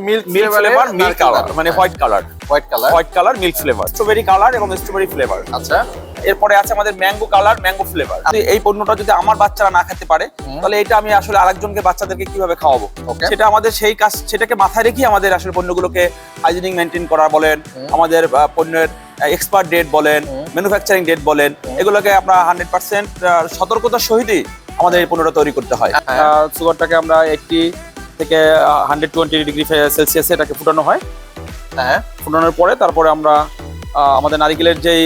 Milk milk flavour milk colour মানে white colour white colour white colour milk flavour strawberry colour এবং strawberry flavour আচ্ছা। এরপরে আছে আমাদের ম্যাঙ্গো কালার ম্যাঙ্গো ফ্লেভার এই পণ্যটা যদি আমার বাচ্চারা না খেতে পারে তাহলে এটা আমি আসলে আরেকজনকে বাচ্চাদেরকে কীভাবে খাওয়াবো? সেটা আমাদের সেই কাজ সেটাকে মাথায় রেখে আমাদের আসলে পণ্যগুলোকে হাইজিনিক মেনটেন করা বলেন আমাদের পণ্যের এক্সপায়ার ডেট বলেন। ম্যানুফ্যাকচারিং ডেট বলেন এগুলোকে আমরা হান্ড্রেড পার্সেন্ট সতর্কতার সহিতই আমাদের এই পণ্যটা তৈরি করতে হয়। হ্যাঁ। সুগারটাকে আমরা এইটটি থেকে হান্ড্রেড টোয়েন্টি ডিগ্রি সেলসিয়াসে এটাকে ফুটানো হয়। হ্যাঁ। ফুটানোর পরে তারপরে আমরা আমাদের নারিকেলের যেই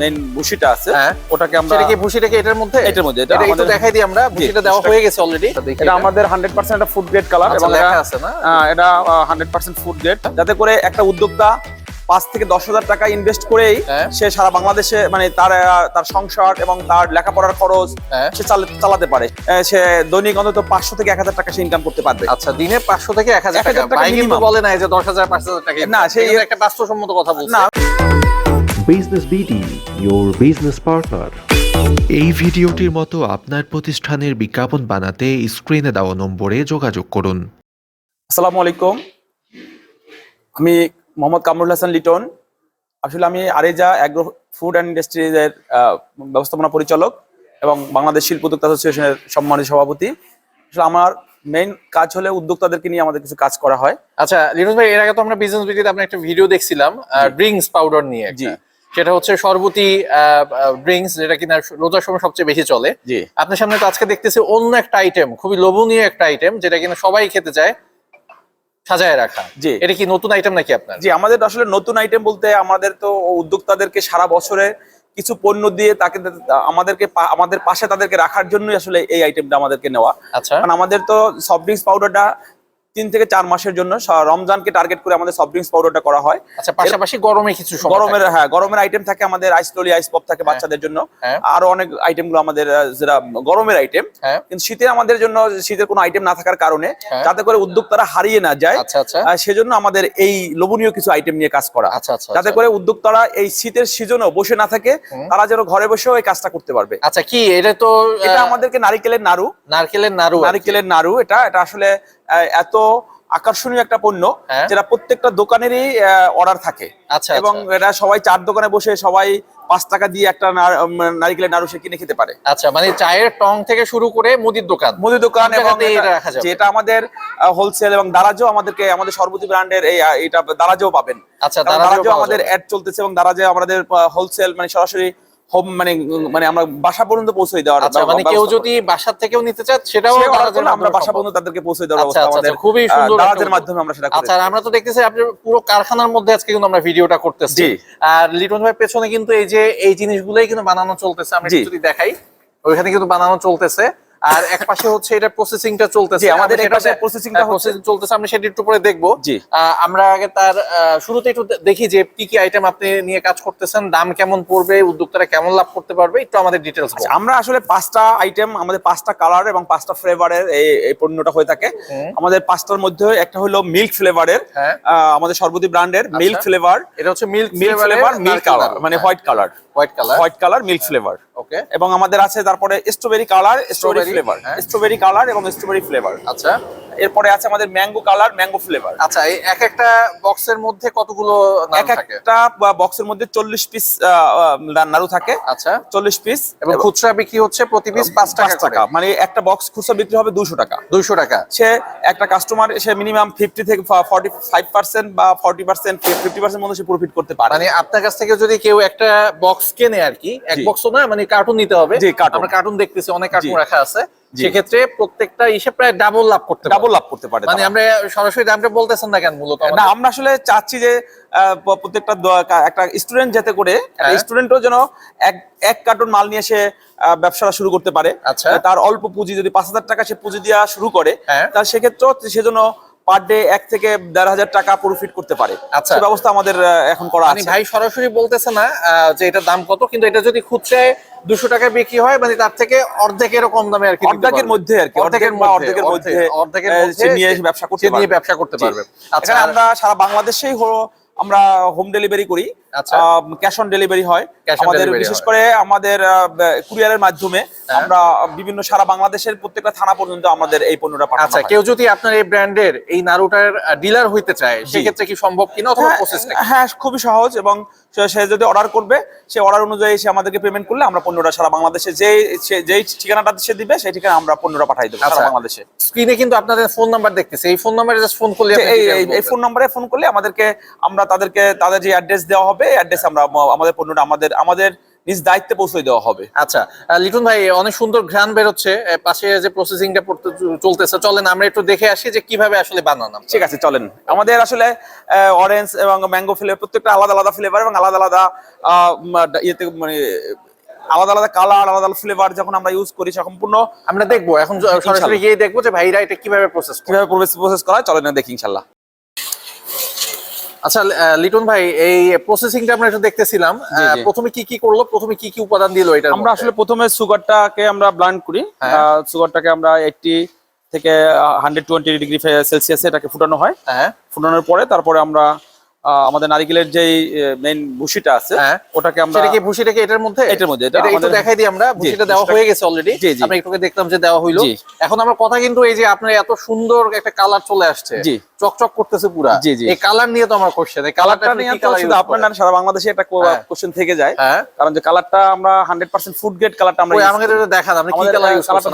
মেইন ভুসিটা আছে হ্যাঁ। ওটাকে আমরা কি ভুষিটাকে এটার মধ্যে? এটার মধ্যে এটা এটা আমাদের দেখাই দিই আমরা ভুসিটা দেওয়া হয়ে গেছে অলরেডি এটা আমাদের হান্ড্রেড পার্সেন্ট একটা ফুড গ্রেড কালার এবং এটা আছে না? এটা হান্ড্রেড পার্সেন্ট ফুড গ্রেড যাতে করে একটা উদ্যোক্তা পাঁচ থেকে দশ হাজার টাকা ইনভেস্ট করেই হ্যাঁ। সে সারা বাংলাদেশে মানে তার তার সংসার এবং তার লেখাপড়ার খরচ হ্যাঁ। সে চালাতে পারে। সে দৈনিক অন্তত পাঁচশো থেকে এক হাজার টাকা সে ইনকাম করতে পারবে। আচ্ছা দিনে পাঁচশো থেকে এক হাজার টাকা। বলে নাই যে দশ হাজার পাঁচ হাজার টাকা না, সেই- সেই একটা বাস্তবসম্মত কথা বলছে। না। বিজনেস বিডি বিজনেস পার্টনার এই ভিডিওটির মতো আপনার প্রতিষ্ঠানের বিজ্ঞাপন বানাতে স্ক্রিনে দেওয়া নম্বরে যোগাযোগ করুন। আসসালামু আলাইকুম। আমি মোহাম্মদ কামরুল হাসান লিটন। আসলে আমি আরেজা অ্যাগ্রো ফুড অ্যান্ড ইন্ডাস্ট্রিজের ব্যবস্থাপনা পরিচালক এবং বাংলাদেশ শিল্প উদ্যোক্তা অ্যাসোসিয়েশনের সম্মানিত সভাপতি। আসলে আমার মেইন কাজ হলে উদ্যোক্তাদেরকে নিয়ে আমাদের কিছু কাজ করা হয়। আচ্ছা লিনুস ভাই এর আগে তো আমরা বিজনেস ভিডিওতে আপনার একটা ভিডিও দেখছিলাম ড্রিঙ্কস পাউডার নিয়ে জি। সেটা হচ্ছে সর্বতি ড্রিঙ্কস যেটা কিনা রোজার সময় সবচেয়ে বেশি চলে। জি। আপনার সামনে তো আজকে দেখতেছি অন্য একটা আইটেম খুবই লোভনীয় একটা আইটেম যেটা কিনা সবাই খেতে চায়। সাজায় রাখা। জি। এটা কি নতুন আইটেম নাকি আপনার? জি আমাদের আসলে নতুন আইটেম বলতে আমাদের তো উদ্যোক্তাদেরকে সারা বছরে কিছু পণ্য দিয়ে তাকে আমাদেরকে আমাদের পাশে তাদেরকে রাখার জন্যই আসলে এই আইটেমটা আমাদেরকে নেওয়া। আচ্ছা। কারণ আমাদের তো সফট ড্রিঙ্কস পাউডারটা তিন থেকে চার মাসের জন্য রমজানকে টার্গেট করে আমাদের সফট ড্রিঙ্কস পাউডারটা করা হয়। আচ্ছা পাশাপাশি গরমে কিছু গরমের হ্যাঁ গরমের আইটেম থাকে আমাদের আইস ললি আইস পপ থাকে বাচ্চাদের জন্য। হ্যাঁ। আরও অনেক আইটেমগুলো আমাদের যেটা গরমের আইটেম হ্যাঁ। কিন্তু শীতে আমাদের জন্য শীতের কোনো আইটেম না থাকার কারণে হ্যাঁ। যাতে করে উদ্যোক্তারা হারিয়ে না যায় আচ্ছা আচ্ছা। সেজন্য আমাদের এই লোভনীয় কিছু আইটেম নিয়ে কাজ করা। আচ্ছা যাতে। করে উদ্যোক্তারা এই শীতের সিজনও বসে না থাকে তারা যেন ঘরে বসেও এই কাজটা করতে পারবে। আচ্ছা কি এটা তো এটা আমাদেরকে নারিকেলের নাড়ু। নারকেলের নাড়ু নারিকেলের নাড়ু এটা এটা আসলে এত আকর্ষণীয় একটা পণ্য হ্যাঁ। যেটা প্রত্যেকটা দোকানেরই অর্ডার থাকে আচ্ছা এবং আচ্ছা। এটা সবাই চার দোকানে বসে সবাই পাঁচ টাকা দিয়ে একটা নারিকেলের নাড়ু সে কিনে খেতে পারে আচ্ছা মানে চায়ের টং থেকে শুরু করে মুদির দোকান মুদির দোকান এবং। যেটা আমাদের হোলসেল এবং দারাজও আমাদেরকে আমাদের সর্বতি ব্র্যান্ডের এই এটা দারাজও পাবেন আচ্ছা দারাজও আমাদের। অ্যাড চলতেছে এবং দারাজে আমাদের হোলসেল মানে সরাসরি হোম মানে মানে আমরা বাসা পর্যন্ত পৌঁছে দেওয়ার আচ্ছা মানে কেউ। যদি বাসা থেকেও নিতে চায় সেটাও আমরা বাসা পর্যন্ত তাদেরকে পৌঁছে দেওয়ার আচ্ছা, ব্যবস্থা আচ্ছা, আমাদের খুবই সুন্দর দারাজের মাধ্যমে আমরা সেটা আচ্ছা আমরা তো দেখতেছি আপনি পুরো কারখানার মধ্যে আজকে কিন্তু আমরা ভিডিওটা করতেছি। আর লিটন ভাই পেছনে কিন্তু এই যে এই জিনিসগুলোই কিন্তু বানানো চলতেছে আমরা যদি দেখাই ওইখানে কিন্তু বানানো চলতেছে। আর এক পাশে হচ্ছে এটা প্রসেসিংটা চলতেছে। আমাদের এই পাশে সেটাতে- processing টা হ্যাঁ, হচ্ছে। চলতেছে আমরা সেটা একটু পরে দেখব। আমরা আগে তার শুরুতে একটু দেখি যে কি কি আইটেম আপনি নিয়ে কাজ করতেছেন দাম কেমন পড়বে উদ্যোক্তারা কেমন লাভ করতে পারবে একটু আমাদের ডিটেলস আচ্ছা, আমরা আসলে পাঁচটা আইটেম আমাদের পাঁচটা কালার এবং পাঁচটা ফ্লেভারের এই এই পণ্যটা হয়ে থাকে। আমাদের পাঁচটার মধ্যে একটা হলো মিল্ক ফ্লেভারের হ্যাঁ। আমাদের সর্বদী ব্র্যান্ডের মিল্ক ফ্লেভার এটা হচ্ছে milk milk flavour milk colour মানে white colour white colour white colour milk flavour okay এবং আমাদের আছে তারপরে strawberry colour strawberry flavour. Strawberry colour এবং স্ট্রবেরি ফ্লেভার আচ্ছা। এরপরে আছে আমাদের ম্যাঙ্গো কালার ম্যাঙ্গো ফ্লেভার আচ্ছা এই এক একটা বক্সের মধ্যে কতগুলো এক একটা বক্সের মধ্যে চল্লিশ পিস নাড়ু থাকে। আচ্ছা। চল্লিশ পিস এবং খুচরা বিক্রি হচ্ছে প্রতি পিস পাঁচ টাকা টাকা। মানে একটা বক্স খুচরা বিক্রি হবে দুশো টাকা। দুইশো টাকা। সে একটা কাস্টমার সে মিনিমাম ফিফটি থেকে ফর্টি ফাইভ পার্সেন্ট বা ফর্টি পার্সেন্ট ফিফটি পার্সেন্ট মধ্যে সে প্রফিট করতে পারে। মানে আপনার কাছ থেকে যদি কেউ একটা বক্স কেনে আর কি এক। বক্স না মানে কার্টুন নিতে হবে আমরা কার্টুন দেখতেছি অনেক কার্টুন রাখা আছে সেক্ষেত্রে প্রত্যেকটা ইসে প্রায় ডাবল লাভ করতে। ডাবল লাভ করতে পারে মানে আমরা সরাসরি দামটা বলতেছেন না কেন মূলত না আমরা আসলে চাচ্ছি যে প্রত্যেকটা একটা স্টুডেন্ট যাতে করে হ্যাঁ। স্টুডেন্টও যেন এক এক কার্টুন মাল নিয়ে সে ব্যবসাটা শুরু করতে পারে আচ্ছা। তার অল্প পুঁজি যদি পাঁচ হাজার টাকা সে পুঁজি দেওয়া শুরু করে হ্যাঁ। তাহলে সেক্ষেত্রেও সেজন্য পার ডে এক থেকে দেড় হাজার টাকা প্রফিট করতে পারে। আচ্ছা। ব্যবস্থা আমাদের এখন করা মানে আছে। ভাই সরাসরি বলতেছে না যে এটার দাম কত কিন্তু এটা যদি খুচরায় দুশো টাকায় বিক্রি হয় মানে তার থেকে অর্ধেকের কম দামে আর কি অর্ধেকের মধ্যে আর কি অর্ধেকের অর্ধেকের মধ্যে অর্ধেক- অর্ধেকের নিয়ে ব্যবসা করতে নিয়ে ব্যবসা করতে পারবে। আচ্ছা আমরা সারা বাংলাদেশেই হলো আমরা হোম ডেলিভারি করি। ক্যাশ অন ডেলিভারি হয় আমাদের বিশেষ করে আমাদের কুরিয়ারের মাধ্যমে হ্যাঁ। আমরা বিভিন্ন সারা বাংলাদেশের প্রত্যেকটা থানা পর্যন্ত আমাদের এই পণ্যটা পাঠানো আচ্ছা কেউ যদি আপনার এই ব্র্যান্ডের এই নারুটার ডিলার হইতে চায় সেক্ষেত্রে কি সম্ভব কিনা অথবা হ্যাঁ, প্রসেসটা হ্যাঁ খুবই সহজ এবং সে- যদি অর্ডার করবে সে অর্ডার অনুযায়ী সে আমাদেরকে পেমেন্ট করলে আমরা পণ্যটা সারা বাংলাদেশে যে যেই ঠিকানাটা সে দিবে সেই ঠিকানা আমরা পণ্যটা পাঠাই দেবো সারা আচ্ছা। বাংলাদেশে স্ক্রিনে কিন্তু আপনাদের ফোন নাম্বার দেখতেছে এই ফোন নাম্বারে জাস্ট ফোন করলে এই। ফোন নাম্বারে ফোন করলে আমাদেরকে আমরা তাদেরকে তাদের যে অ্যাড্রেস দেওয়া হবে অ্যাড্রেস আমরা আমাদের পণ্যটা আমাদের আমাদের নিজ দায়িত্বে পৌঁছে দেওয়া হবে। আচ্ছা লিটন ভাই অনেক সুন্দর ঘ্রাণ বেরোচ্ছে পাশে যে প্রসেসিংটা চলতেছে চলেন আমরা একটু দেখে আসি যে কীভাবে আসলে বানানো ঠিক আছে চলেন। আমাদের আসলে অরেঞ্জ এবং ম্যাঙ্গো ফ্লেভার প্রত্যেকটা আলাদা আলাদা ফ্লেভার এবং আলাদা আলাদা ইয়েতে মানে আলাদা আলাদা কালার আলাদা আলাদা ফ্লেভার যখন আমরা ইউজ করি সম্পূর্ণ আমরা দেখব এখন সরাসরি গিয়ে দেখব যে ভাইরা এটা কীভাবে প্রসেস কীভাবে প্রসেস করা হয় চলেন দেখি ইনশাল্লাহ। আচ্ছা লিটন ভাই এই প্রসেসিংটা আমরা একটু দেখতেছিলাম। প্রথমে কি কি করল? প্রথমে কি কি উপাদান দিল এটা আমরা আসলে প্রথমে সুগারটাকে আমরা ব্লান্ড করি। হ্যাঁ। সুগারটাকে আমরা এইটটি থেকে হান্ড্রেড টোয়েন্টি ডিগ্রি সেলসিয়াসে এটাকে ফুটানো হয়। হ্যাঁ। ফুটানোর পরে তারপরে আমরা আমাদের নারিকেলের যে মেইন ভুসিটা আছে হ্যাঁ। ওটাকে আমরা সেটা কি ভুসিটাকে এটার মধ্যে? এটার মধ্যে, এটা এটা একটু দেখাই দিই আমরা ভুসিটা দেওয়া হয়ে গেছে অলরেডি। আমরা একটু আগে দেখলাম যে দেওয়া হইল। এখন আমার কথা কিন্তু এই যে আপনার এত সুন্দর একটা কালার চলে আসছে। চকচক করতেছে পুরা। এই কালার নিয়ে তো আমার কোশ্চেন এই কালারটা নিয়ে তো শুধু আপনার না সারা বাংলাদেশে একটা হ্যাঁ। কোশ্চেন থেকে যায়। হ্যাঁ। কারণ যে কালারটা আমরা হান্ড্রেড পার্সেন্ট ফুড গ্রেড কালারটা আমরা আমাকে এটা দেখান আপনি কি কালার ইউজ করছেন?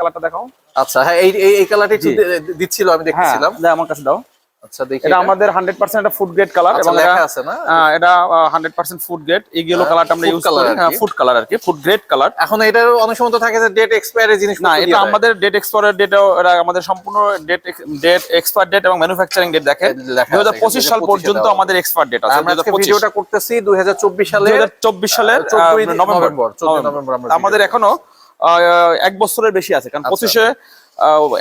কালারটা দেখাও। আচ্ছা হ্যাঁ এই এই- কালারটা। দিচ্ছিল আমি হ্যাঁ দেখতেছিলাম দাও, আমার কাছে দাও। আচ্ছা দেখি এটা আমাদের হান্ড্রেড পার্সেন্ট একটা ফুড গ্রেড কালার এবং লেখা আছে না? এটা হান্ড্রেড পার্সেন্ট ফুড গ্রেড এই ইয়েলো হ্যাঁ, কালারটা আমরা ইউজ করি। হ্যাঁ ফুড কালার আর কি ফুড গ্রেড কালার এখন এটার অনেক সময় তো থাকে যে ডেট এক্সপায়ারের জিনিস না এটা আমাদের ডেট এক্সপায়ার ডেটও আমাদের সম্পূর্ণ ডেট ডেট এক্সপায়ার ডেট এবং ম্যানুফ্যাকচারিং ডেট দেখেন এই যে লেখা দু আছে, হাজার পঁচিশ সাল পর্যন্ত আমাদের এক্সপায়ার ডেট আছে আমরা 2025 ভিডিওটা করতেছি 2024 সালে 2024 সালের 14 নভেম্বর। November, 14 November. আমাদের এখনও আহ, এক বছরের বেশি আছে কারণ আচ্ছা। পঁচিশে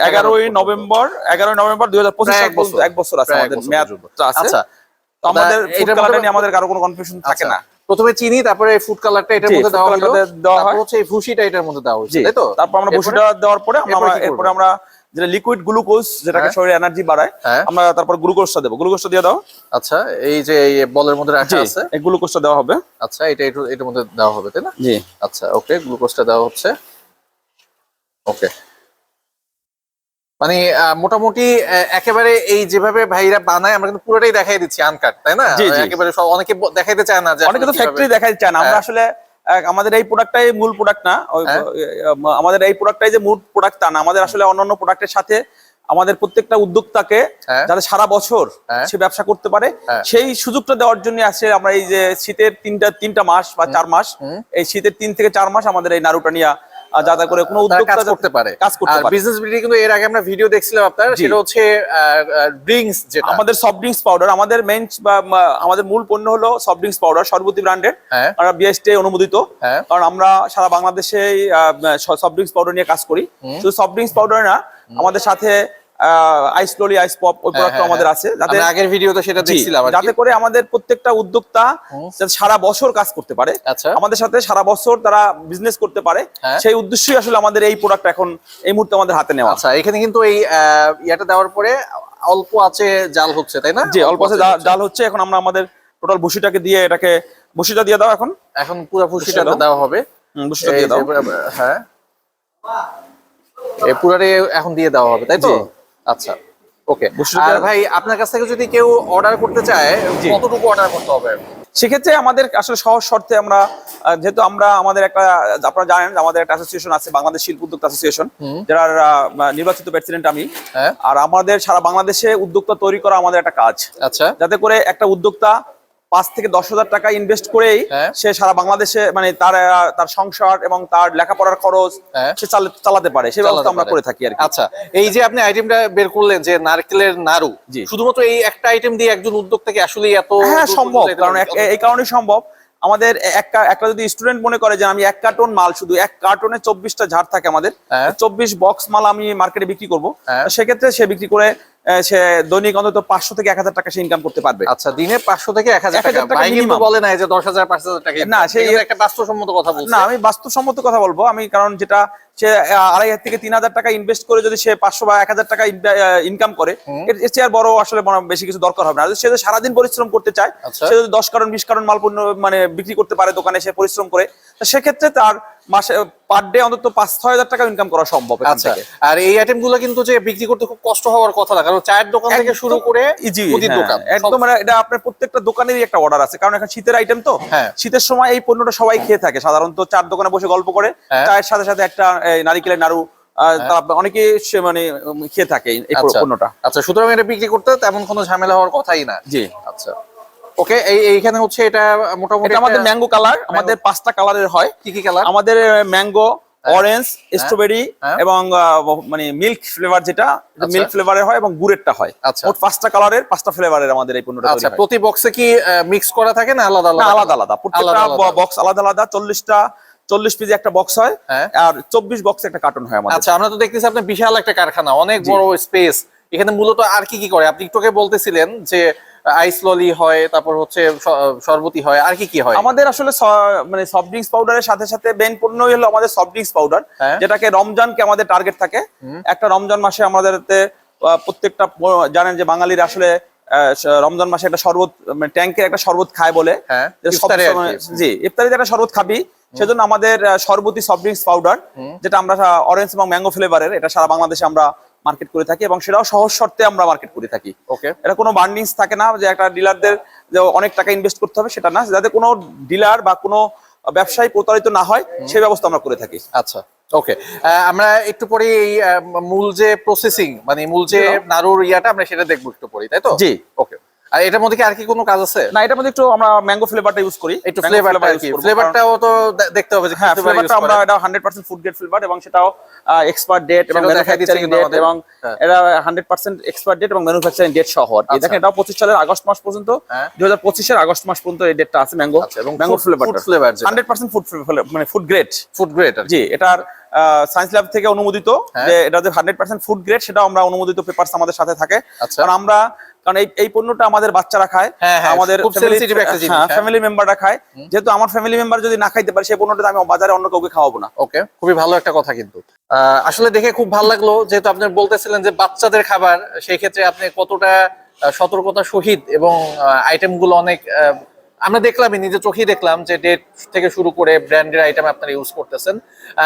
এগারোই নভেম্বর এগারোই নভেম্বর দুই হাজার পঁচিশ এক বছর। এক বছর আছে আমাদের বছর মেয়াদ পর্যন্ত। আছে। আচ্ছা তো আমাদের ফুড কালারটা নিয়ে আমাদের কারও কোনো কনফিউশন থাকে আচ্ছা, না। প্রথমে চিনি তারপরে ফুড কালারটা এটার মধ্যে দেওয়া হলো। তারপর হচ্ছে এই ভুসিটা এটার মধ্যে দেওয়া হচ্ছে তাই তো? তারপর আমরা এরপরে? দেওয়ার পরে আমরা? এরপরে আমরা যেটা লিকুইড গ্লুকোজ যেটাকে হ্যাঁ। শরীরে এনার্জি বাড়ায় হ্যাঁ। আমরা তারপর গ্লুকোজটা দেবো। গ্লুকোজটা দিয়ে দাও। আচ্ছা এই যে এই বলের মধ্যে রাখা আছে। এই গ্লুকোজটা দেওয়া হবে। আচ্ছা এটা একটু এটার মধ্যে দেওয়া হবে তাই না? জি। আচ্ছা ওকে গ্লুকোজটা দেওয়া হচ্ছে। ওকে। মানে মোটামুটি একেবারে এই যেভাবে ভাইরা বানায় আমরা কিন্তু পুরোটাই দেখাই দিচ্ছি আনকাট তাই না। একেবারে সব অনেকে দেখাইতে চায় না যে অনেকে তো ফ্যাক্টরি দেখাই চায় না আমরা হ্যাঁ। আসলে আমাদের এই প্রোডাক্টটাই মূল প্রোডাক্ট না হ্যাঁ। আমাদের এই প্রোডাক্টটাই যে মূল প্রোডাক্ট তা না আমাদের আসলে অন্যান্য প্রোডাক্টের সাথে আমাদের প্রত্যেকটা উদ্যোক্তাকে হ্যাঁ। যাতে সারা বছর। সে ব্যবসা করতে পারে। সেই সুযোগটা দেওয়ার জন্য আছে আমরা এই যে শীতের তিনটা তিনটা মাস বা চার মাস এই শীতের তিন থেকে চার মাস আমাদের এই নাড়ুটা নিয়ে আহ, যাতে করে কোনো উদ্যোক্তা করতে পারে। কাজ করতে পারে। বিজনেস বিডি কিন্তু এর আগে আমরা ভিডিও দেখছিলাম আপনার সেটা হচ্ছে ড্রিঙ্কস যেটা। আমাদের সফট ড্রিঙ্কস পাউডার আমাদের মেন বা আমাদের মূল পণ্য হলো সফট ড্রিঙ্কস পাউডার সর্বতি ব্র্যান্ডের আমরা বিএসটি অনুমোদিত। হ্যাঁ। কারণ আমরা সারা বাংলাদেশে সফট ড্রিঙ্কস পাউডার নিয়ে কাজ করি। শুধু সফট ড্রিঙ্কস পাউডার না আমাদের সাথে আইস ললি আইস পপ ওই হ্যাঁ, প্রোডাক্ট হ্যাঁ, আমাদের হ্যাঁ। আছে। যাতে আগের ভিডিওতে সেটা দেখছিলাম যাতে করে আমাদের প্রত্যেকটা উদ্যোক্তা সারা বছর কাজ করতে পারে। আচ্ছা। আমাদের সাথে সারা বছর তারা বিজনেস করতে পারে। হ্যাঁ। সেই উদ্দেশ্যই আসলে আমাদের এই প্রোডাক্ট এখন এই মুহূর্তে আমাদের হাতে নেওয়া। আচ্ছা এখানে কিন্তু এই ইয়াটা দেওয়ার পরে অল্প আছে জাল হচ্ছে তাই না? জি অল্প আছে জাল হচ্ছে। এখন আমরা আমাদের টোটাল বসিটাকে দিয়ে এটাকে বসিটা দিয়ে দাও এখন। এখন পুরো দাও। দেওয়া হবে। হুম, দিয়ে দাও। হ্যাঁ। পুরারে এখন দিয়ে দেওয়া হবে তাই তো। আচ্ছা ওকে। আর ভাই আপনার কাছ থেকে যদি কেউ অর্ডার করতে চায় কতটুকু অর্ডার করতে হবে? সেক্ষেত্রে আমাদের আসলে সহজ শর্তে আমরা যেহেতু আমরা আমাদের একটা আপনারা জানেন আমাদের একটা অ্যাসোসিয়েশন আছে বাংলাদেশ শিল্প উদ্যোক্তা অ্যাসোসিয়েশন যারা নির্বাচিত প্রেসিডেন্ট আমি। হ্যাঁ। আর আমাদের সারা বাংলাদেশে উদ্যোক্তা তৈরি করা আমাদের একটা কাজ। আচ্ছা। যাতে করে একটা উদ্যোক্তা পাঁচ থেকে দশ হাজার টাকা ইনভেস্ট করেই হ্যাঁ। সে সারা বাংলাদেশে মানে তার তার সংসার এবং তার লেখাপড়ার খরচ হ্যাঁ। সে চালাতে পারে সে ব্যবস্থা আমরা করে থাকি আর আচ্ছা এই যে আপনি আইটেমটা বের করলেন যে নারকেলের নাড়ু। শুধুমাত্র এই একটা আইটেম দিয়ে একজন উদ্যোক্তাকে আসলে এত হ্যাঁ সম্ভব কারণ এই কারণে সম্ভব আমাদের এক একটা যদি স্টুডেন্ট মনে করে যে আমি এক কার্টন মাল শুধু এক কার্টনে চব্বিশটা ঝাড় থাকে আমাদের হ্যাঁ। চব্বিশ বক্স মাল আমি মার্কেটে বিক্রি করব। সেক্ষেত্রে সে বিক্রি করে সে দৈনিক অন্তত পাঁচশো থেকে এক হাজার টাকা সে ইনকাম করতে পারবে। আচ্ছা দিনে পাঁচশো থেকে এক হাজার 1000 টাকা। বলে না যে দশ হাজার পাঁচ হাজার টাকা না, সে একটা বাস্তবসম্মত কথা বলছি। না আমি বাস্তবসম্মত কথা বলব। আমি কারণ যেটা সে আড়াই হাজার থেকে তিন হাজার টাকা ইনভেস্ট করে যদি সে পাঁচশো বা এক হাজার টাকা ইনকাম করে এর চেয়ে আর বড় আসলে বেশি কিছু দরকার হবে না সে যদি সারাদিন পরিশ্রম করতে চায় আচ্ছা। সে যদি দশ কারণ বিশ কারণ মাল পণ্য মানে বিক্রি করতে পারে দোকানে সে পরিশ্রম করে সেক্ষেত্রে তার মাসে পার ডে অন্তত পাঁচ ছয় হাজার টাকা ইনকাম করা সম্ভব আচ্ছা আর এই আইটেমগুলো কিন্তু যে বিক্রি করতে খুব কষ্ট হওয়ার কথা না কারণ চায়ের দোকান থেকে শুরু করে ইজি দোকান একদম মানে এটা আপনার প্রত্যেকটা দোকানেরই একটা অর্ডার আছে কারণ এখন শীতের আইটেম তো হ্যাঁ। শীতের সময় এই পণ্যটা সবাই খেয়ে থাকে সাধারণত চার দোকানে বসে গল্প করে হ্যাঁ। চায়ের সাথে সাথে একটা নারিকেলের নাড়ু তারা অনেকে মানে খেয়ে থাকে এই- আচ্ছা। পণ্যটা। আচ্ছা সুতরাং এটা বিক্রি করতে তেমন কোনো ঝামেলা হওয়ার কথাই না। জি। আচ্ছা। ওকে এই এইখানে হচ্ছে এটা মোটামুটি আমাদের ম্যাঙ্গো কালার আমাদের পাঁচটা কালারের হয়। কি কি কালার? আমাদের ম্যাঙ্গো অরেঞ্জ স্ট্রবেরি হ্যাঁ। এবং আহ, মানে মিল্ক ফ্লেভার যেটা। মিল্ক ফ্লেভারের হয় এবং গুড়েরটা হয়। মোট পাঁচটা কালারের পাঁচটা ফ্লেভারের আমাদের এই পণ্যটা আচ্ছা প্রতি বক্সে কি মিক্স করা থাকে না আলাদা আলাদা? আলাদা আলাদা। প্রত্যেকটা আলাদা। বক্স আলাদা আলাদা চল্লিশটা চল্লিশ পিস একটা বক্স হয় হ্যাঁ। আর চব্বিশ বক্স একটা কার্টুন হয় আচ্ছা আমরা তো দেখতেছি আপনার বিশাল একটা কারখানা অনেক বড় স্পেস এখানে মূলত আর কি কি করে? আপনি একটু বলতেছিলেন যে আইস ললি হয় তারপর হচ্ছে শরবতি হয় আর কি কি হয়? আমাদের আসলে মানে সফট ড্রিঙ্কস পাউডারের সাথে সাথে মেন পণ্যই হলো আমাদের সফট ড্রিঙ্কস পাউডার। যেটাকে রমজানকে আমাদের টার্গেট থাকে। একটা রমজান মাসে আমাদের প্রত্যেকটা জানেন যে বাঙালির আসলে রমজান মাসে একটা শরবত মানে ট্যাঙ্কের একটা শরবত খায় বলে। হ্যাঁ। জি ইফতারিতে একটা শরবত খাবি সেজন্য আমাদের আহ, শরবতি সফট ড্রিঙ্কস পাউডার যেটা আমরা অরেঞ্জ এবং ম্যাঙ্গো ফ্লেভারের এটা সারা বাংলাদেশে আমরা মার্কেট করে থাকি এবং সেটাও সহজ শর্তে আমরা মার্কেট করে থাকি। ওকে এটা কোনো বার্নিংস থাকে না যে একটা ডিলারদের যে অনেক টাকা ইনভেস্ট করতে হবে সেটা না। যাতে কোনো ডিলার বা কোনো ব্যবসায়ী প্রতারিত না হয় সেই ব্যবস্থা আমরা করে থাকি। আচ্ছা ওকে আমরা একটু পরে এই মূল যে প্রসেসিং মানে মূল যে নাড়ুর ইয়াটা আমরা সেটা দেখব একটু পরে তাই তো? জি। ওকে আর এটার মধ্যে কি আর কি কোনো কাজ আছে না এটার মধ্যে একটু আমরা ম্যাঙ্গো ফ্লেভারটা ইউজ করি একটু ফ্লেভারটা কি ফ্লেভারটাও তো দেখতে হবে যে হ্যাঁ ফ্লেভারটা আমরা এটা hundred percent food grade flavour এবং সেটাও এক্সপার্ট ডেট এবং ম্যানুফ্যাকচারিং ডেট এবং হ্যাঁ। এটা হান্ড্রেড পার্সেন্ট এক্সপার্ট ডেট এবং ম্যানুফ্যাকচারিং ডেট সহ কি আচ্ছা। দেখেন এটাও পঁচিশ সালের আগস্ট মাস পর্যন্ত হ্যাঁ। দুই হাজার পঁচিশের আগস্ট মাস পর্যন্ত এই ডেটটা আছে ম্যাঙ্গো আচ্ছা, এবং mango food- flavour food flavor যেটা। হান্ড্রেড পার্সেন্ট ফুড মানে ফুড গ্রেড ফুড গ্রেড জি এটার সায়েন্স ল্যাব থেকে অনুমোদিত হ্যাঁ। যে এটা যে হান্ড্রেড পার্সেন্ট ফুড গ্রেড সেটাও আমরা অনুমোদিত পেপারস আমাদের সাথে থাকে আচ্ছা। কারণ আমরা কারণ এই এই পণ্যটা আমাদের বাচ্চারা খায় হ্যাঁ, হ্যাঁ, আমাদের হ্যাঁ। ফ্যামিলি মেম্বাররা খায়। যেহেতু আমার ফ্যামিলি মেম্বার যদি না খাইতে পারে সেই পণ্যটা আমি বাজারে অন্য কাউকে খাওয়াবো না। ওকে খুবই ভালো একটা কথা কিন্তু। আহ, আসলে দেখে খুব ভালো লাগল যেহেতু আপনি বলতেছিলেন যে বাচ্চাদের খাবার সেই ক্ষেত্রে আপনি কতটা সতর্কতা সহিত এবং আইটেমগুলো অনেক আমরা দেখলামই নিজে চোখেই দেখলাম যে ডেট থেকে শুরু করে ব্র্যান্ডের আইটেম আপনারা ইউজ করতেছেন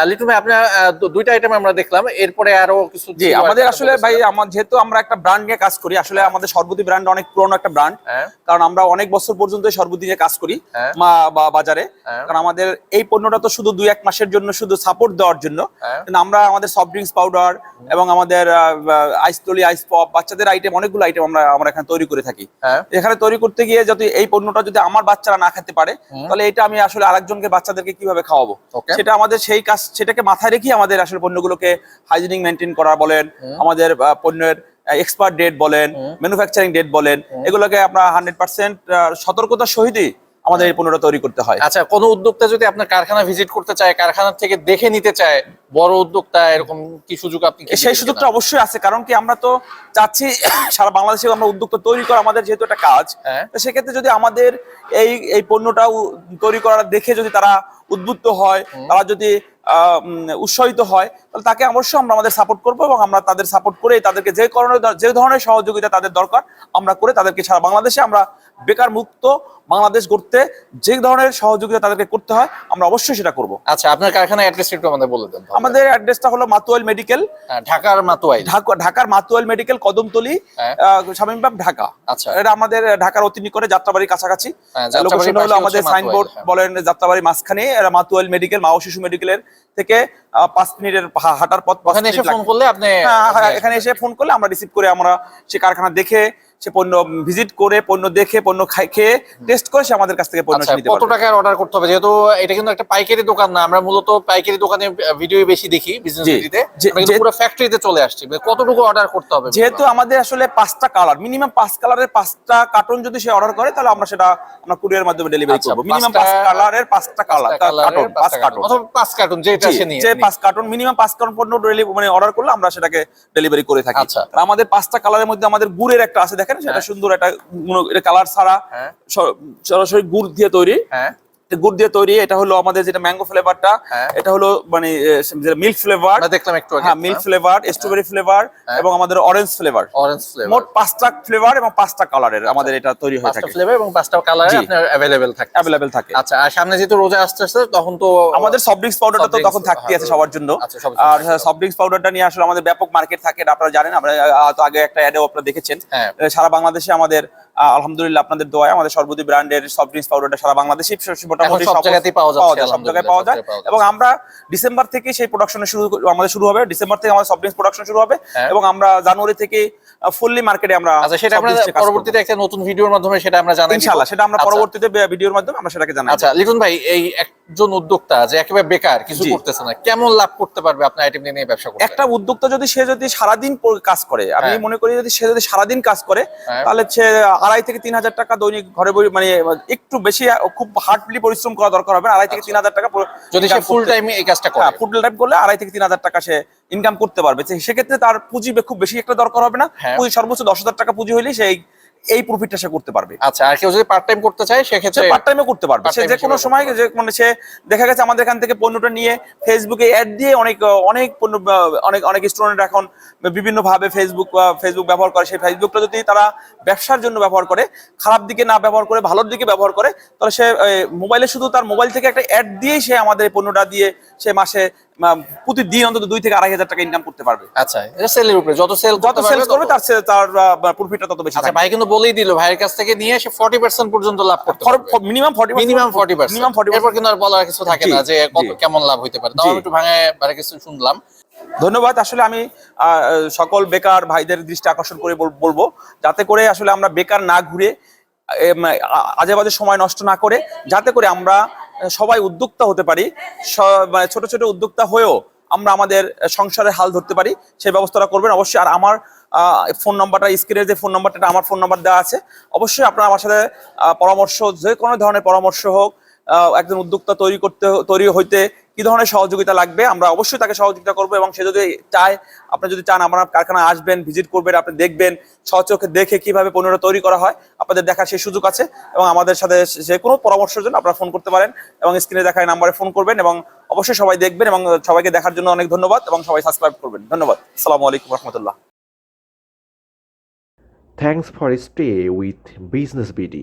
লিটু ভাই আপনার দুইটা আইটেম আমরা দেখলাম এরপরে আরও কিছু জি আমাদের আসলে ভাই। আমার যেহেতু আমরা একটা ব্র্যান্ড নিয়ে কাজ করি আসলে আমাদের সর্বতি ব্র্যান্ড অনেক পুরনো একটা ব্র্যান্ড হ্যাঁ কারণ আমরা অনেক বছর পর্যন্ত এই সর্বতি নিয়ে কাজ করি হ্যাঁ। মা বা বাজারে হ্যাঁ। কারণ আমাদের এই পণ্যটা তো শুধু দুই এক মাসের জন্য শুধু সাপোর্ট দেওয়ার জন্য হ্যাঁ। কিন্তু আমরা আমাদের সফট ড্রিঙ্কস পাউডার এবং আমাদের আইস তলি আইস পপ বাচ্চাদের আইটেম অনেকগুলো আইটেম আমরা আমরা এখানে তৈরি করে থাকি হ্যাঁ এখানে তৈরি করতে গিয়ে যদি এই পণ্যটা যদি আমার বাচ্চারা না খেতে পারে তাহলে এটা আমি আসলে আরেকজনকে বাচ্চাদেরকে কীভাবে খাওয়াবো? সেটা আমাদের সেই কাজ সেটাকে মাথায় রেখে আমাদের আসলে পণ্যগুলোকে হাইজিনিক মেনটেন করা বলেন আমাদের পণ্যের এক্সপার্ট ডেট বলেন ম্যানুফ্যাকচারিং ডেট বলেন এগুলোকে আপনার হান্ড্রেড পার্সেন্ট সতর্কতার সহিতই আমাদের এই পণ্যটা তৈরি করতে হয়। আচ্ছা কোন উদ্যোক্তা যদি আপনার কারখানা ভিজিট করতে চায় কারখানা থেকে দেখে নিতে চায় বড় উদ্যোক্তা এরকম কি সুযোগ আপনি সেই সুযোগটা অবশ্যই আছে কারণ কি আমরা তো চাচ্ছি সারা বাংলাদেশে আমরা উদ্যোক্তা তৈরি করা আমাদের যেহেতু একটা কাজ হ্যাঁ। সেক্ষেত্রে যদি আমাদের এই এই পণ্যটা তৈরি করা দেখে যদি তারা উদ্বুদ্ধ হয় তারা যদি আহ, উৎসাহিত হয় তাহলে তাকে অবশ্যই আমরা আমাদের সাপোর্ট করব এবং আমরা তাদের সাপোর্ট করে তাদেরকে যে ধরনের যে ধরনের সহযোগিতা তাদের দরকার আমরা করে তাদেরকে সারা বাংলাদেশে আমরা বেকার মুক্ত বাংলাদেশ গড়তে যে ধরনের সহযোগিতা তাদেরকে করতে হয় আমরা অবশ্যই সেটা করব আচ্ছা আপনার কারখানা অ্যাড্রেস একটু আমাদের বলে দেন আমাদের অ্যাড্রেসটা হলো মাতুয়াইল মেডিকেল হ্যাঁ, ঢাকার মাতুয়াই ঢাকা ঢাকার মাতুয়াইল মেডিকেল কদমতলি হ্যাঁ। শামীমবাগ ঢাকা আচ্ছা। এটা আমাদের ঢাকার অতি নিকটে যাত্রাবাড়ির কাছাকাছি হ্যাঁ, লোকেশন হলো আমাদের সাইনবোর্ড হ্যাঁ। বলেন যাত্রাবাড়ির মাঝখানে এটা মাতুয়াইল মেডিকেল মা ও শিশু মেডিকেলের থেকে পাঁচ মিনিটের হাঁটার পথ পাঁচ এসে ফোন করলে আপনি হ্যাঁ, হ্যাঁ, এখানে এসে ফোন করলে আমরা রিসিভ করে আমরা সে কারখানা দেখে সে পণ্য ভিজিট করে পণ্য দেখে পণ্য খাই- খেয়ে টেস্ট করে সে আমাদের কাছ থেকে পণ্য আচ্ছা নিতে কত টাকার অর্ডার করতে হবে? যেহেতু এটা কিন্তু একটা পাইকারি দোকান না আমরা মূলত পাইকারি দোকানে ভিডিও বেশি দেখি বিজনেস ভিডিওতে পুরো ফ্যাক্টরিতে চলে আসছি। মানে কতটুকু অর্ডার করতে হবে যেহেতু আমাদের আসলে পাঁচটা কালার মিনিমাম পাঁচ কালারের পাঁচটা কার্টুন যদি সে অর্ডার করে তাহলে আমরা সেটা আমরা কুরিয়ার মাধ্যমে ডেলিভারি করব। মিনিমাম পাঁচ কালারের পাঁচটা কালার কার্টুন পাঁচ কার্টুন অথবা পাঁচ কার্টুন যেটা সে নিয়ে যে পাঁচ কার্টুন মিনিমাম পাঁচ কার্টন পণ্য মানে অর্ডার করলে আমরা সেটাকে ডেলিভারি করে থাকি। আচ্ছা। আমাদের পাঁচটা কালারের মধ্যে আমাদের গুড়ের একটা আছে দেখেন সেটা হ্যাঁ। সুন্দর একটা কালার ছাড়া হ্যাঁ। সরাসরি গুড় দিয়ে তৈরি হ্যাঁ গুড় দিয়ে তৈরি এটা হলো আমাদের যেটা ম্যাঙ্গো ফ্লেভারটা। এটা হলো মানে মিল্ক ফ্লেভার দেখলাম একটু হ্যাঁ মিল্ক ফ্লেভার স্ট্রবেরি ফ্লেভার। এবং আমাদের অরেঞ্জ ফ্লেভার অরেঞ্জ ফ্লেভার মোট পাঁচটা ফ্লেভার এবং পাঁচটা কালারের আমাদের এটা তৈরি হয়ে থাকে। ফ্লেভার এবং পাঁচটা কালারে আপনার অ্যাভেলেবেল থাকে। অ্যাভেলেবেল থাকে। আচ্ছা আর সামনে যেহেতু রোজা আসতে আসতে তখন তো আমাদের সফট ড্রিঙ্কস পাউডারটা তো তখন থাকতেই আছে হ্যাঁ, সবার জন্য। আচ্ছা, আর। সফট ড্রিঙ্কস পাউডারটা নিয়ে আসলে আমাদের ব্যাপক মার্কেট থাকে এটা আপনারা জানেন আমরা তো আগে একটা অ্যাডেও আপনারা দেখেছেন। হ্যাঁ। সারা বাংলাদেশে আমাদের আলহামদুলিল্লাহ আপনাদের দোয়ায় আমাদের সর্বদি ব্র্যান্ডের সফট ড্রিঙ্কস পাউডারটা সারা বাংলাদেশে মোটামুটি সব জায়গাতেই পাওয়া যাচ্ছে, সব জায়গায় পাওয়া যায় এবং আমরা ডিসেম্বর থেকে সেই প্রোডাকশন শুরু আমাদের শুরু হবে ডিসেম্বর থেকে আমাদের সফট ড্রিঙ্কস প্রোডাকশন শুরু হবে হ্যাঁ। এবং আমরা জানুয়ারি থেকে ফুললি মার্কেটে আমরা আচ্ছা সেটা আমরা। পরবর্তীতে একটা নতুন ভিডিওর মাধ্যমে সেটা আমরা জানাই ইনশাআল্লাহ সেটা আমরা আচ্ছা, পরবর্তীতে ভিডিওর মাধ্যমে আমরা সেটাকে জানাই আচ্ছা লিটন ভাই এই একজন উদ্যোক্তা যে একেবারে বেকার কিছু। করতেছে না কেমন লাভ করতে পারবে আপনার আইটেম নিয়ে ব্যবসা করতে একটা উদ্যোক্তা যদি সে যদি সারাদিন প- কাজ করে আমি হ্যাঁ। মনে করি যদি সে যদি সারাদিন কাজ করে হ্যাঁ। তাহলে সে আড়াই থেকে তিন হাজার টাকা দৈনিক ঘরে বই মানে একটু বেশি খুব হার্ডলি পরিশ্রম করা দরকার হবে না। আড়াই থেকে তিন হাজার টাকা আচ্ছা। যদি সে ফুল টাইম এই কাজটা করে হ্যাঁ ফুল টাইম করলে আড়াই থেকে তিন হাজার টাকা সে ইনকাম করতে পারবে সেক্ষেত্রে তার পুঁজি খুব বেশি একটা দরকার হবে না হ্যাঁ। পুঁজি সর্বোচ্চ দশ হাজার টাকা পুঁজি হলে সেই এই প্রফিটটা সে করতে পারবে। আচ্ছা আর কেউ যদি পার্ট টাইম করতে চায় সে সেক্ষেত্রে পার্ট টাইমে করতে পারবে। সে যে কোনো সময় যে মানে সে দেখা গেছে আমাদের এখান থেকে পণ্যটা নিয়ে ফেসবুকে অ্যাড দিয়ে অনেক অনেক পণ্য অনেক অনেক স্টুডেন্ট এখন বিভিন্ন ভাবে ফেসবুক ফেসবুক ব্যবহার করে। সেই ফেসবুকটা যদি তারা ব্যবসার জন্য ব্যবহার করে খারাপ দিকে না ব্যবহার করে ভালোর দিকে ব্যবহার করে তাহলে সে মোবাইলে শুধু তার মোবাইল থেকে একটা অ্যাড দিয়েই সে আমাদের পণ্যটা দিয়ে সে মাসে প্রতিদিন অন্তত দুই থেকে আড়াই হাজার টাকা ইনকাম করতে পারবে। আচ্ছা এটা সেলের উপরে যত সেল যত সেলস করবে তার তার প্রফিটটা তত বেশি আচ্ছা ভাই কিন্তু বলেই দিল ভাইয়ের কাছ থেকে নিয়ে সে 40% পর্যন্ত লাভ করতে পারবে। Minimum forty minimum 40% minimum forty এরপর কিন্তু আর বলার কিছু থাকে না যে কত কেমন লাভ হইতে পারে। তাও একটু ভাঙে ভাড়া কিছু শুনলাম। ধন্যবাদ আসলে আমি সকল বেকার ভাইদের দৃষ্টি আকর্ষণ করে বলব যাতে করে আসলে আমরা বেকার না ঘুরে আজে বাজে সময় নষ্ট না করে যাতে করে আমরা সবাই উদ্যোক্তা হতে পারি মানে ছোট ছোট উদ্যোক্তা হয়েও আমরা আমাদের সংসারের হাল ধরতে পারি, সেই ব্যবস্থাটা করবেন অবশ্যই। আর আমার ফোন নাম্বারটা স্ক্রিনের যে ফোন নাম্বারটা আমার ফোন নাম্বার দেওয়া আছে। অবশ্যই আপনারা আমার সাথে পরামর্শ, যে কোনো ধরনের পরামর্শ হোক একজন উদ্যোক্তা তৈরি করতে, তৈরি হইতে কি ধরনের সহযোগিতা লাগবে? আমরা অবশ্যই তাকে সহযোগিতা করব এবং সে যদি চায়, আপনি যদি চান আপনার কারখানা আসবেন, ভিজিট করবেন, আপনি দেখবেন সচোখে দেখে কীভাবে পণ্যটা তৈরি করা হয়, আপনাদের দেখার সেই সুযোগ আছে এবং আমাদের সাথে যে কোনো পরামর্শের জন্য আপনারা ফোন করতে পারেন এবং স্ক্রিনে দেখায় নাম্বারে ফোন করবেন এবং অবশ্যই সবাই দেখবেন এবং সবাইকে দেখার জন্য অনেক ধন্যবাদ এবং সবাই সাবস্ক্রাইব করবেন। ধন্যবাদ। আসসালামু আলাইকুম রহমতুল্লাহ। Thanks for stay with Business BD.